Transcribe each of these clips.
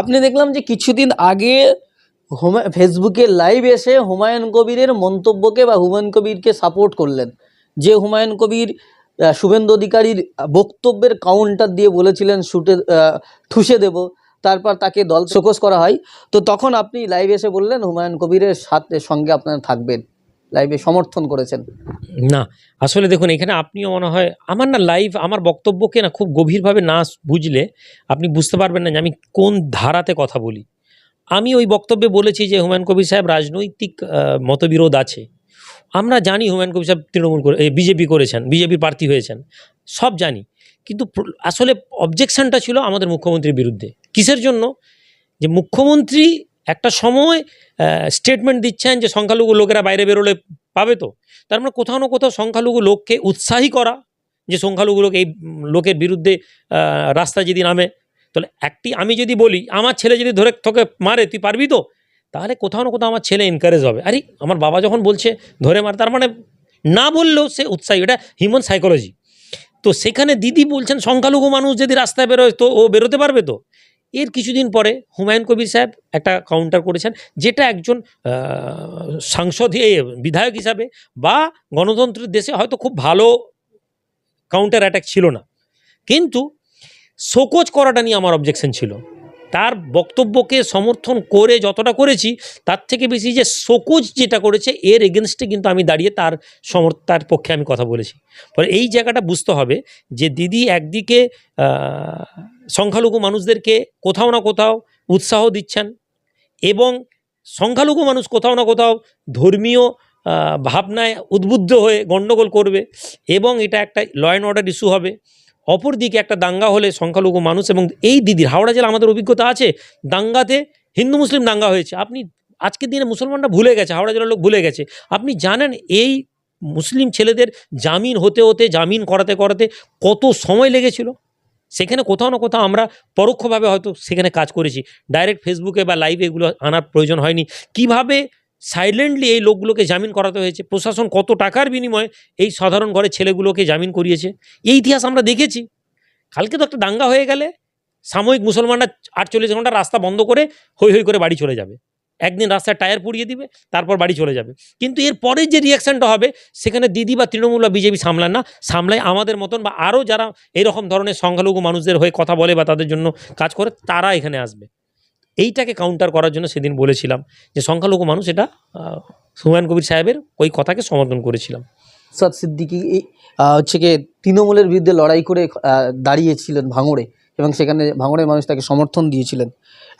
আপনি দেখলাম যে কিছুদিন আগে হুমা ফেসবুকে লাইভ এসে হুমায়ুন কবিরের মন্তব্যকে বা হুমায়ুন কবিরকে সাপোর্ট করলেন। যে হুমায়ুন কবির শুভেন্দু অধিকারীর বক্তব্যের কাউন্টার দিয়ে বলেছিলেন, শুটে ঠুসে দেব। তারপর তাকে দল শোকস করা হয়। তো তখন আপনি লাইভ এসে বললেন, হুমায়ুন কবিরের সাথে, সঙ্গে আপনারা থাকবেন। লাইভে সমর্থন করেছেন? না, আসলে দেখুন, এখানে আপনিও মনে হয়, আমার না লাইভ আমার বক্তব্যকে না খুব গভীরভাবে না বুঝলে আপনি বুঝতে পারবেন না যে আমি কোন ধারাতে কথা বলি। আমি ওই বক্তব্যে বলেছি যে হুমায়ুন কবির সাহেব রাজনৈতিক মতবিরোধ আছে। আমরা জানি হুমায়ুন কবির সাহেব তৃণমূল করে বিজেপি করেছেন বিজেপি প্রার্থী হয়েছেন, সব জানি। কিন্তু আসলে অবজেকশনটা ছিল আমাদের মুখ্যমন্ত্রীর বিরুদ্ধে। কিসের জন্য? যে মুখ্যমন্ত্রী একটা সময় স্টেটমেন্ট দিচ্ছেন যে সংখ্যালঘু লোকেরা বাইরে বেরোলে পাবে তো। তার মানে কোথাও না কোথাও সংখ্যালঘু লোককে উৎসাহী করা যে সংখ্যালঘু লোক এই লোকের বিরুদ্ধে আহ, রাস্তায় যদি নামে। তাহলে একটি আমি যদি বলি আমার ছেলে যদি ধরে তোকে মারে তুই পারবি তো? তাহলে কোথাও না কোথাও আমার ছেলে এনকারেজ হবে। আরে আমার বাবা যখন বলছে ধরে মার তার মানে না বললেও সে উৎসাহী এটা হিউম্যান সাইকোলজি তো সেখানে দিদি বলছেন সংখ্যালঘু মানুষ যদি রাস্তায় বেরোয় তো ও বেরোতে পারবে তো? এর কিছুদিন পরে হুমায়ুন কবির সাহেব একটা কাউন্টার করেছেন, যেটা একজন সাংসদ, বিধায়ক হিসাবে বা গণতন্ত্রের দেশে হয়তো খুব ভালো কাউন্টার অ্যাটাক ছিল না। কিন্তু শোকজ করাটা নিয়ে আমার অবজেকশন ছিল। তার বক্তব্যকে সমর্থন করে যতটা করেছি, তার থেকে বেশি যে শোকজ যেটা করেছে, এর এগেনস্টে কিন্তু আমি দাঁড়িয়ে তার সমর্থ, তার পক্ষে আমি কথা বলেছি। ফলে এই জায়গাটা বুঝতে হবে যে দিদি একদিকে সংখ্যালঘু মানুষদেরকে কোথাও না কোথাও উৎসাহ দিচ্ছেন এবং সংখ্যালঘু মানুষ কোথাও না কোথাও ধর্মীয় ভাবনায় উদ্বুদ্ধ হয়ে গণ্ডগোল করবে এবং এটা একটা ল অ্যান্ড অর্ডার ইস্যু হবে। অপরদিকে একটা দাঙ্গা হলে সংখ্যালঘু মানুষ এবং এই দিদির, হাওড়া জেলা আমাদের অভিজ্ঞতা আছে, দাঙ্গাতে হিন্দু মুসলিম দাঙ্গা হয়েছে। আপনি আজকের দিনে মুসলমানরা ভুলে গেছে, হাওড়া জেলার লোক ভুলে গেছে। আপনি জানেন এই মুসলিম ছেলেদের জামিন হতে হতে, জামিন করাতে করাতে কত সময় লেগেছিল? সেখানে কোথাও না কোথাও আমরা পরোক্ষভাবে হয়তো সেখানে কাজ করেছি। ডাইরেক্ট ফেসবুকে বা লাইভে এগুলো আনার প্রয়োজন হয়নি। কীভাবে সাইলেন্টলি এই লোকগুলোকে জামিন করাতে হয়েছে। প্রশাসন কত টাকার বিনিময়ে এই সাধারণ ঘরের ছেলেগুলোকে জামিন করিয়েছে? এই ইতিহাস আমরা দেখেছি। কালকে তো একটা দাঙ্গা হয়ে গেলে সাময়িক মুসলমানরা আটচল্লিশ ঘণ্টা রাস্তা বন্ধ করে হই হই করে বাড়ি চলে যাবে। একদিন রাস্তায় টায়ার পুড়িয়ে দিবে, তারপর বাড়ি চলে যাবে। কিন্তু এর পরে যে রিয়াকশানটা হবে, সেখানে দিদি বা তৃণমূল বা বিজেপি সামলান না। সামলায় আমাদের মতন বা আরও যারা এরকম ধরনের সংখ্যালঘু মানুষদের হয়ে কথা বলে বা তাদের জন্য কাজ করে, তারা এখানে আসবে। এইটাকে কাউন্টার করার জন্য সেদিন বলেছিলাম যে সংখ্যালঘু মানুষ এটা হুমায়ুন কবির সাহেবের ওই কথাকে সমর্থন করেছিলাম। সাদ সিদ্দিকি হচ্ছে কি তৃণমূলের বিরুদ্ধে লড়াই করে দাঁড়িয়েছিলেন ভাঙড়ে এবং সেখানে ভাঙড়ের মানুষ তাকে সমর্থন দিয়েছিলেন।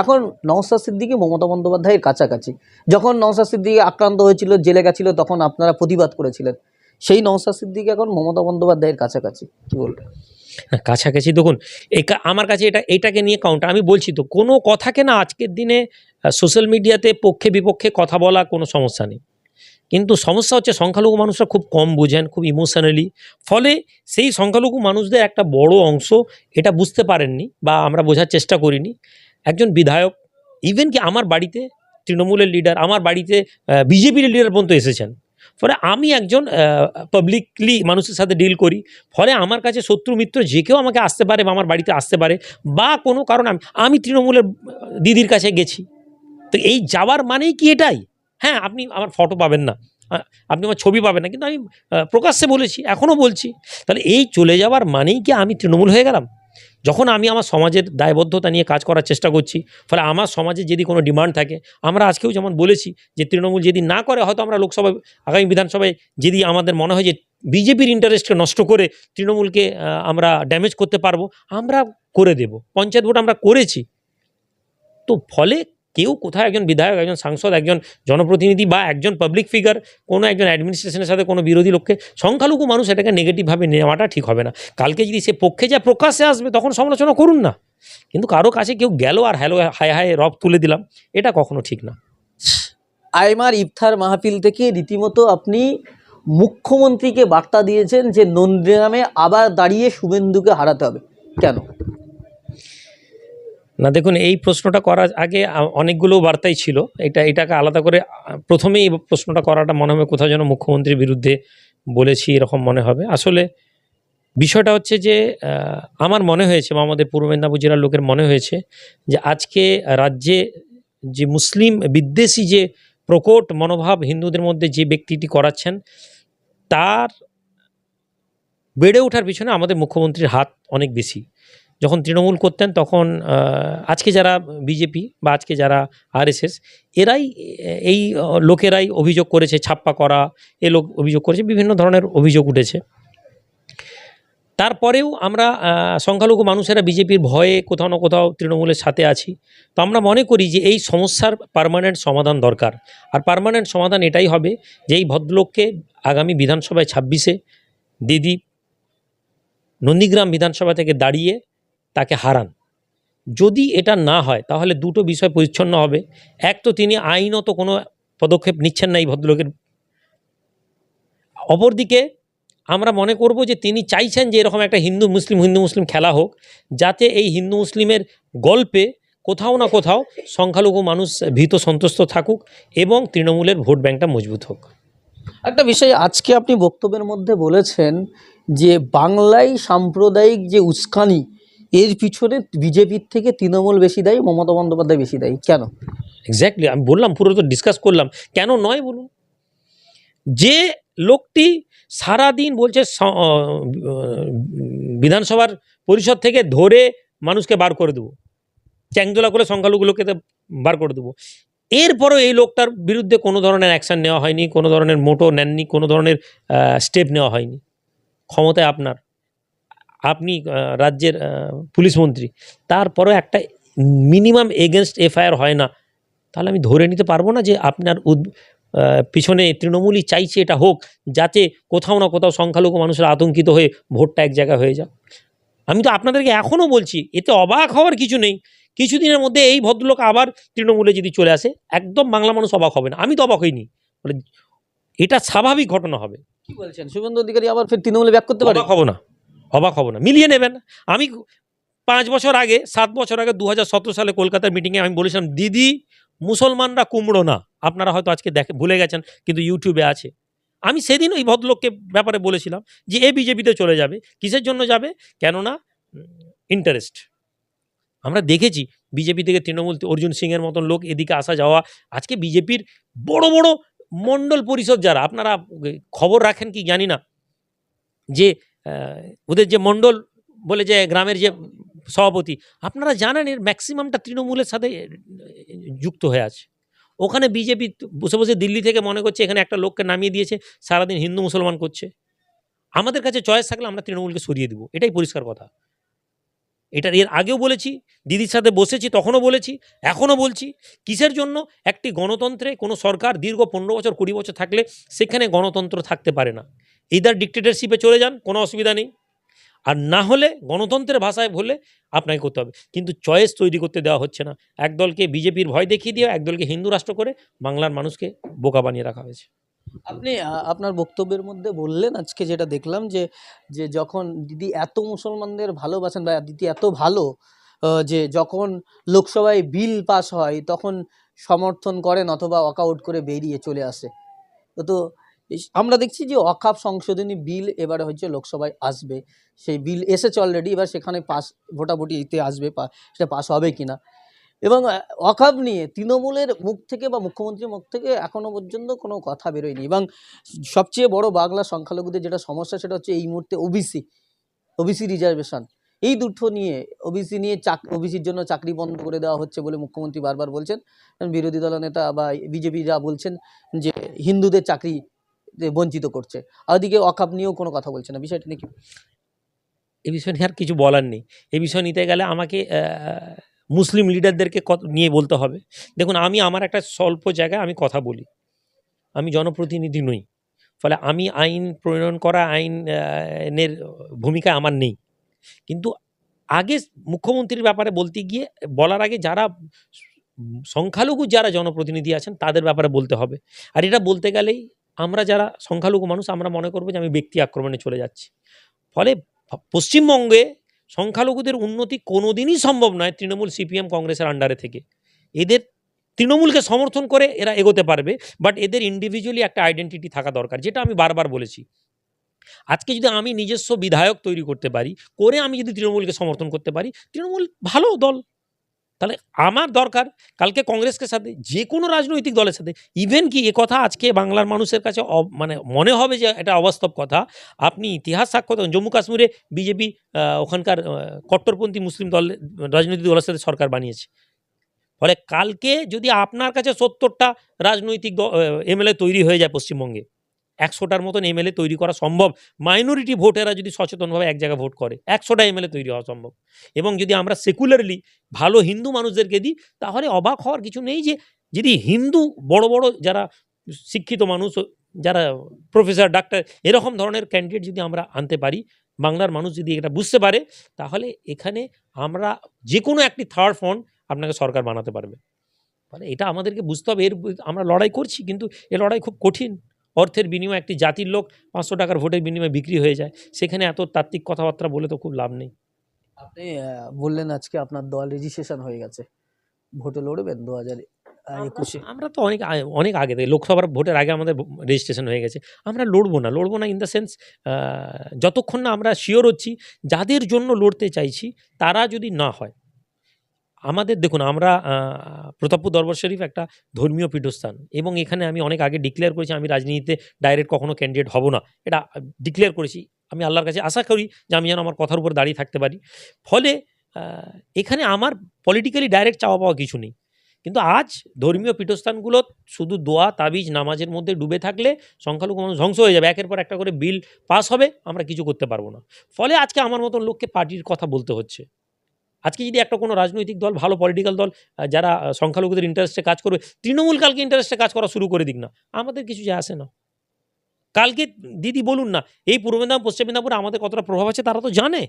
এখন নওসাদ সিদ্দিকি মমতা বন্দ্যোপাধ্যায়ের কাছাকাছি। যখন নওসাদ সিদ্দিকি আক্রান্ত হয়েছিল, জেলে গেছিল, তখন আপনারা প্রতিবাদ করেছিলেন। সেই নওসাদ সিদ্দিকি এখন মমতা বন্দ্যোপাধ্যায়ের কাছাকাছি কি বলবেন না, কাছাকাছি দেখুন আমার কাছে এটা এটাকে নিয়ে কাউন্টার আমি বলছি তো কোনো কথাকে না আজকের দিনে সোশ্যাল মিডিয়াতে পক্ষে বিপক্ষে কথা বলা কোনো সমস্যা নেই। কিন্তু সমস্যা হচ্ছে সংখ্যালঘু মানুষরা খুব কম বোঝেন খুব ইমোশনালি ফলে সেই সংখ্যালঘু মানুষদের একটা বড় অংশ এটা বুঝতে পারেননি বা আমরা বোঝার চেষ্টা করিনি। একজন বিধায়ক ইভেন কি আমার বাড়িতে তৃণমূলের লিডার আমার বাড়িতে বিজেপির লিডার পর্যন্ত এসেছেন। ফলে আমি একজন পাবলিকলি মানুষের সাথে ডিল করি। ফলে আমার কাছে শত্রু মিত্র যে কেউ আমাকে আসতে পারে বা আমার বাড়িতে আসতে পারে বা কোনো কারণ আমি আমি তৃণমূলের দিদির কাছে গেছি। তো এই যাওয়ার মানেই কি এটাই? হ্যাঁ আপনি আমার ফটো পাবেন না। আপনি আমার ছবি পাবেন না। কিন্তু আমি প্রকাশ্যে বলেছি, এখনও বলছি। তাহলে এই চলে যাওয়ার মানেই কি আমি তৃণমূল হয়ে গেলাম? যখন আমি আমার সমাজের দায়বদ্ধতা নিয়ে কাজ করার চেষ্টা করছি, ফলে আমার সমাজে যদি কোনো ডিমান্ড থাকে, আমরা আজকেও যেমন বলেছি যে তৃণমূল যদি না করে, হয়তো আমরা লোকসভায়, আগামী বিধানসভায় যদি আমাদের মনে হয় যে বিজেপির ইন্টারেস্টকে নষ্ট করে তৃণমূলকে আমরা ড্যামেজ করতে পারব, আমরা করে দেব। পঞ্চায়েত ভোট আমরা করেছি। তো ফলে কেউ কোথায় একজন বিধায়ক, একজন সাংসদ, একজন জনপ্রতিনিধি বা একজন পাবলিক ফিগার কোনো একজন অ্যাডমিনিস্ট্রেশনের সাথে কোনো বিরোধী লোককে, সংখ্যালঘু মানুষ এটাকে নেগেটিভভাবে নেওয়াটা ঠিক হবে না। কালকে যদি সে পক্ষে যা প্রকাশ্যে আসবে, তখন সমালোচনা করুন না। কিন্তু কারও কাছে কেউ গেল আর হ্যালো, হায় হায় রব তুলে দিলাম, এটা কখনো ঠিক না। আইমার ইফতার মাহফিল থেকে রীতিমতো আপনি মুখ্যমন্ত্রীকে বার্তা দিয়েছেন যে নন্দীগ্রামে আবার দাঁড়িয়ে শুভেন্দুকে হারাতে হবে। কেন? না, দেখুন, এই প্রশ্নটা করার আগে অনেকগুলো বার্তাই ছিল। এটা, এটাকে আলাদা করে প্রথমেই প্রশ্নটা করাটা মনে হবে কোথাও যেন মুখ্যমন্ত্রীর বিরুদ্ধে বলেছি, এরকম মনে হবে। আসলে বিষয়টা হচ্ছে যে আমার মনে হয়েছে, বা আমাদের পূর্ব মেদিনীপুর জেলার লোকের মনে হয়েছে যে, আজকে রাজ্যে যে মুসলিম বিদ্বেষী যে প্রকট মনোভাব হিন্দুদের মধ্যে যে ব্যক্তিটি করাচ্ছেন, তার বেড়ে ওঠার পিছনে আমাদের মুখ্যমন্ত্রীর হাত অনেক বেশি। যখন তৃণমূল করতেন তখন আজকে যারা বিজেপি বা আজকে যারা আরএসএস, এরাই, এই লোকেরাই অভিযোগ করেছে ছাপ্পা করা, এ লোক অভিযোগ করেছে, বিভিন্ন ধরনের অভিযোগ উঠেছে। তারপরেও আমরা সংখ্যালঘু মানুষেরা বিজেপির ভয়ে কোথাও না কোথাও তৃণমূলের সাথে আছি। তো আমরা মনে করি যে এই সমস্যার পার্মানেন্ট সমাধান দরকার। আর পার্মানেন্ট সমাধান এটাই হবে যে এই ভদ্রলোককে আগামী বিধানসভায় ছাব্বিশে দিদি নন্দীগ্রাম বিধানসভা থেকে দাঁড়িয়ে তাকে হারান। যদি এটা না হয়, তাহলে দুটো বিষয় পরিচ্ছন্ন হবে। এক তো তিনি আইনত কোনো পদক্ষেপ নিচ্ছেন না এই ভদ্রলোকের। অপরদিকে আমরা মনে করব যে তিনি চাইছেন যে এরকম একটা হিন্দু মুসলিম হিন্দু মুসলিম খেলা হোক, যাতে এই হিন্দু মুসলিমের গল্পে কোথাও না কোথাও সংখ্যালঘু মানুষ ভীত সন্তুষ্ট থাকুক এবং তৃণমূলের ভোট ব্যাংকটা মজবুত হোক। একটা বিষয় আজকে আপনি বক্তব্যের মধ্যে বলেছেন যে বাংলায় সাম্প্রদায়িক যে উস্কানি এর পিছনে বিজেপির থেকে তৃণমূল বেশি দায়ী, মমতা বন্দ্যোপাধ্যায় বেশি দায়ী। কেন? এক্স্যাক্টলি আমি বললাম, পুরো তো ডিসকাস করলাম। কেন নয় বলুন? যে লোকটি সারাদিন বলছে বিধানসভার পরিষদ থেকে ধরে মানুষকে বার করে দেবো। চ্যাংদোলা করে সংখ্যালঘুগুলোকে বার করে দেবো। এরপরও এই লোকটার বিরুদ্ধে কোনো ধরনের অ্যাকশান নেওয়া হয়নি, কোনো ধরনের মোটো নেননি, কোনো ধরনের স্টেপ নেওয়া হয়নি। ক্ষমতায় আপনার। আপনি রাজ্যের পুলিশ মন্ত্রী তারপরেও একটা মিনিমাম এগেনস্ট এফআইআর হয় না তাহলে আমি ধরে নিতে পারব না যে আপনার উদ পিছনে তৃণমূলই চাইছে এটা হোক যাতে কোথাও না কোথাও সংখ্যালঘু মানুষের আতঙ্কিত হয়ে ভোটটা এক জায়গায় হয়ে যাক। আমি তো আপনাদেরকে এখনও বলছি এতে অবাক হওয়ার কিছু নেই কিছুদিনের মধ্যে এই ভদ্রলোক আবার তৃণমূলে যদি চলে আসে একদম বাংলা মানুষ অবাক হবে না আমি তো অবাক হইনি বলে এটা স্বাভাবিক ঘটনা হবে। কি বলছেন? শুভেন্দু অধিকারী আবার ফের তৃণমূলে ব্যাক করতে পারে? অবাক হব না। অবাক হব না। মিলিয়ে নেবেন। আমি পাঁচ বছর আগে, সাত বছর আগে দু হাজার সতেরো সালে কলকাতার মিটিংয়ে আমি বলেছিলাম, দিদি, মুসলমানরা কুমড়ো না। আপনারা হয়তো আজকে দেখে, ভুলে গেছেন, কিন্তু ইউটিউবে আছে। আমি সেদিন ওই ভদ্রলোককে ব্যাপারে বলেছিলাম যে, এ বিজেপিতে চলে যাবে। কিসের জন্য যাবে? কেননা ইন্টারেস্ট আমরা দেখেছি বিজেপি থেকে তৃণমূল, অর্জুন সিংয়ের মতন লোক এদিকে আসা যাওয়া। আজকে বিজেপির বড় বড় মণ্ডল পরিষদ যারা, আপনারা খবর রাখেন কি জানি না, যে ওদের যে মণ্ডল বলে যে গ্রামের যে সভাপতি, আপনারা জানেন এর ম্যাক্সিমামটা তৃণমূলের সাথে যুক্ত হয়ে আছে। ওখানে বিজেপি বসে বসে দিল্লি থেকে মনে করছে এখানে একটা লোককে নামিয়ে দিয়েছে, সারাদিন হিন্দু মুসলমান করছে। আমাদের কাছে চয়েস থাকলে আমরা তৃণমূলকে সরিয়ে দিব, এটাই পরিষ্কার কথা। এটা এর আগেও বলেছি, দিদির সাথে বসেছি, তখনও বলেছি, এখনও বলছি, কিসের জন্য? একটি গণতন্ত্রে কোনো সরকার দীর্ঘ পনেরো বছর, কুড়ি বছর থাকলে সেখানে গণতন্ত্র থাকতে পারে না। ইদার ডিক্টেটরশিপে চলে যান, কোনো অসুবিধা নেই। আর না হলে গণতন্ত্রের ভাষায় বললে আপনাকে করতে হবে। কিন্তু চয়েস তৈরি করতে দেওয়া হচ্ছে না। একদলকে বিজেপির ভয় দেখিয়ে দিয়ে, একদলকে হিন্দু রাষ্ট্র করে বাংলার মানুষকে বোকা বানিয়ে রাখা হয়েছে। আপনি আপনার বক্তব্যের মধ্যে বললেন আজকে যেটা দেখলাম যে যে যখন দিদি এত মুসলমানদের ভালোবাসেন বা দিদি এত ভালো যে যখন লোকসভায় বিল পাস হয় তখন সমর্থন করেন অথবা ওয়াকআউট করে বেরিয়ে চলে আসে। তো আমরা দেখছি যে অকাপ সংশোধনী বিল এবারে হচ্ছে লোকসভায় আসবে। সেই বিল এসেছে অলরেডি এবার সেখানে পাস, ভোটাভুটিতে আসবে সেটা পাস হবে কিনা। এবং ওয়াকাব নিয়ে তৃণমূলের মুখ থেকে বা মুখ্যমন্ত্রীর মুখ থেকে এখনও পর্যন্ত কোনো কথা বেরোয়নি এবং সবচেয়ে বড় বাংলা সংখ্যালঘুদের যেটা সমস্যা সেটা হচ্ছে এই মুহূর্তে ওবিসি ওবিসি রিজার্ভেশন এই দুটো নিয়ে ওবিসি নিয়ে চাক ওবিসির জন্য চাকরি বন্ধ করে দেওয়া হচ্ছে বলে মুখ্যমন্ত্রী বারবার বলছেন। বিরোধী দলনেতা বা বিজেপিরা বলছেন যে হিন্দুদের চাকরি বঞ্চিত করছে। ওদিকে ওয়াকাব নিয়েও কোনো কথা বলছে না। বিষয়টা নিয়ে কি? এ বিষয় নিয়ে আর কিছু বলার নেই। এ বিষয় নিতে গেলে আমাকে মুসলিম লিডারদেরকে নিয়ে বলতে হবে। দেখুন আমি আমার একটা স্বল্প জায়গায় আমি কথা বলি। আমি জনপ্রতিনিধি নই। ফলে আমি আইন প্রণয়ন করা আইন আহ, এর ভূমিকা আমার নেই। কিন্তু আগে মুখ্যমন্ত্রীর ব্যাপারে বলতে গিয়ে বলার আগে যারা সংখ্যালঘু যারা জনপ্রতিনিধি আছেন তাদের ব্যাপারে বলতে হবে। আর এটা বলতে গেলেই আমরা যারা সংখ্যালঘু মানুষ আমরা মনে করব যে আমি ব্যক্তি আক্রমণে চলে যাচ্ছি। ফলে পশ্চিমবঙ্গে সংখ্যালঘুদের উন্নতি কোনোদিনই সম্ভব নয় তৃণমূল সিপিএম কংগ্রেসের আন্ডারে থেকে। এদের তৃণমূলকে সমর্থন করে এরা এগোতে পারবে বাট এদের ইন্ডিভিজুয়ালি একটা আইডেন্টিটি থাকা দরকার, যেটা আমি বারবার বলেছি। আজকে যদি আমি নিজস্ব বিধায়ক তৈরি করতে পারি, করে আমি যদি তৃণমূলকে সমর্থন করতে পারি, তৃণমূল ভালো দল। তাহলে আমার দরকার কালকে কংগ্রেসকে সাথে, যে কোনো রাজনৈতিক দলের সাথে। ইভেন কি এ কথা আজকে বাংলার মানুষের কাছে মানে মনে হবে যে এটা অবাস্তব কথা। আপনি ইতিহাস সাক্ষ্য জম্মু কাশ্মীরে বিজেপি ওখানকার কট্টরপন্থী মুসলিম দল, রাজনৈতিক দলের সাথে সরকার বানিয়েছে। ফলে কালকে যদি আপনার কাছে সত্তরটা রাজনৈতিক এমএলএ তৈরি হয়ে যায় পশ্চিমবঙ্গে একশোটার মতন এমএলএ তৈরি করা সম্ভব। মাইনরিটি ভোটেরা যদি সচেতনভাবে এক জায়গায় ভোট করে, একশোটা এমএলএ তৈরি হওয়া সম্ভব। এবং যদি আমরা সেকুলারলি ভালো হিন্দু মানুষদেরকে দিই, তাহলে অবাক হওয়ার কিছু নেই যে, যদি হিন্দু বড় বড় যারা শিক্ষিত মানুষ, যারা প্রফেসর ডাক্তার এরকম ধরনের ক্যান্ডিডেট যদি আমরা আনতে পারি, বাংলার মানুষ যদি এটা বুঝতে পারে, তাহলে এখানে আমরা যে কোনো একটি থার্ড ফ্রন্ট আপনাকে সরকার বানাতে পারবে। মানে এটা আমাদেরকে বুঝতে হবে, এর আমরা লড়াই করছি, কিন্তু এ লড়াই খুব কঠিন। অর্থের বিনিময়ে একটি জাতির লোক পাঁচশো টাকার ভোটের বিনিময়ে বিক্রি হয়ে যায়। সেখানে এত তাত্ত্বিক কথাবার্তা বলে তো খুব লাভ নেই। আপনি বললেন আজকে আপনার দল রেজিস্ট্রেশন হয়ে গেছে। ভোটে লড়বেন দু হাজার একুশে। আমরা তো অনেক অনেক আগে থেকে লোকসভার ভোটের আগে আমাদের রেজিস্ট্রেশন হয়ে গেছে। আমরা লড়বো না লড়বো না ইন দ্য সেন্স যতক্ষণ না আমরা শিওর হচ্ছি যাদের জন্য লড়তে চাইছি তারা যদি না হয় আমাদের দেখুন, আমরা প্রতাপপুর দরবার শরীফ একটা ধর্মীয় পীঠস্থান এবং এখানে আমি অনেক আগে ডিক্লেয়ার করেছি, আমি রাজনীতিতে ডাইরেক্ট কখনো ক্যান্ডিডেট হব না। এটা ডিক্লেয়ার করেছি। আমি আল্লাহর কাছে আশা করি যে আমি যেন আমার কথার উপর দাঁড়িয়ে থাকতে পারি। ফলে এখানে আমার পলিটিক্যালি ডাইরেক্ট চাওয়া পাওয়া কিছু নেই। কিন্তু আজ ধর্মীয় পীঠস্থানগুলো শুধু দোয়া, তাবিজ, নামাজের মধ্যে ডুবে থাকলে সংখ্যালঘু মানুষ ধ্বংস হয়ে যাবে। একের পর একটা করে বিল পাস হবে, আমরা কিছু করতে পারব না। ফলে আজকে আমার মতন লোককে পার্টির কথা বলতে হচ্ছে। আজকে যদি একটা কোনো রাজনৈতিক দল, ভালো পলিটিক্যাল দল যারা সংখ্যালঘুদের ইন্টারেস্টে কাজ করবে, তৃণমূল কালকে ইন্টারেস্টে কাজ করা শুরু করে দিক না। আমাদের কিছু যায় আসে না। কালকে দিদি বলুন না, এই পূর্ব মেদিনীপুর, পশ্চিম মেদিনীপুরে আমাদের কতটা প্রভাব আছে তারা তো জানে।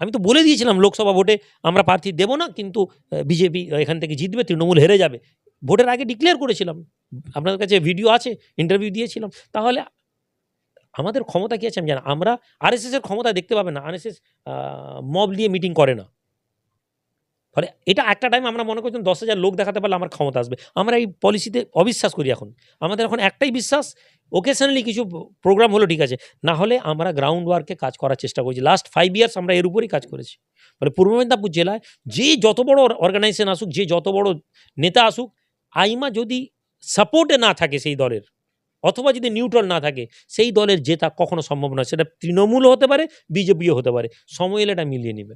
আমি তো বলে দিয়েছিলাম লোকসভা ভোটে আমরা প্রার্থী দেব না, কিন্তু বিজেপি এখান থেকে জিতবে, তৃণমূল হেরে যাবে। ভোটের আগে ডিক্লেয়ার করেছিলাম। আপনাদের কাছে ভিডিও আছে ইন্টারভিউ দিয়েছিলাম। তাহলে আমাদের ক্ষমতা কী আছে আমি জানি আমরা আরএসএসের ক্ষমতা দেখতে পাবে না। আরএসএস মব নিয়ে মিটিং করে না। ফলে এটা একটা টাইম আমরা মনে করছিলাম দশ হাজার লোক দেখাতে পারলে আমার ক্ষমতা আসবে। আমরা এই পলিসিতে অবিশ্বাস করি এখন। আমাদের এখন একটাই বিশ্বাস ওকেশনালি কিছু প্রোগ্রাম হলো ঠিক আছে, না হলে আমরা গ্রাউন্ড ওয়ার্কে কাজ করার চেষ্টা করছি। লাস্ট ফাইভ ইয়ার্স আমরা এর উপরেই কাজ করেছি। ফলে পূর্ব মেদিনীপুর জেলায় যে যত বড় অর্গানাইজেশন আসুক, যে যত বড় নেতা আসুক, আইমা যদি সাপোর্টে না থাকে সেই দলের, অথবা যদি নিউট্রাল না থাকে, সেই দলের জেতা কখনো সম্ভব নয়। সেটা তৃণমূলও হতে পারে, বিজেপিও হতে পারে। সময় এলে এটা মিলিয়ে নেবে।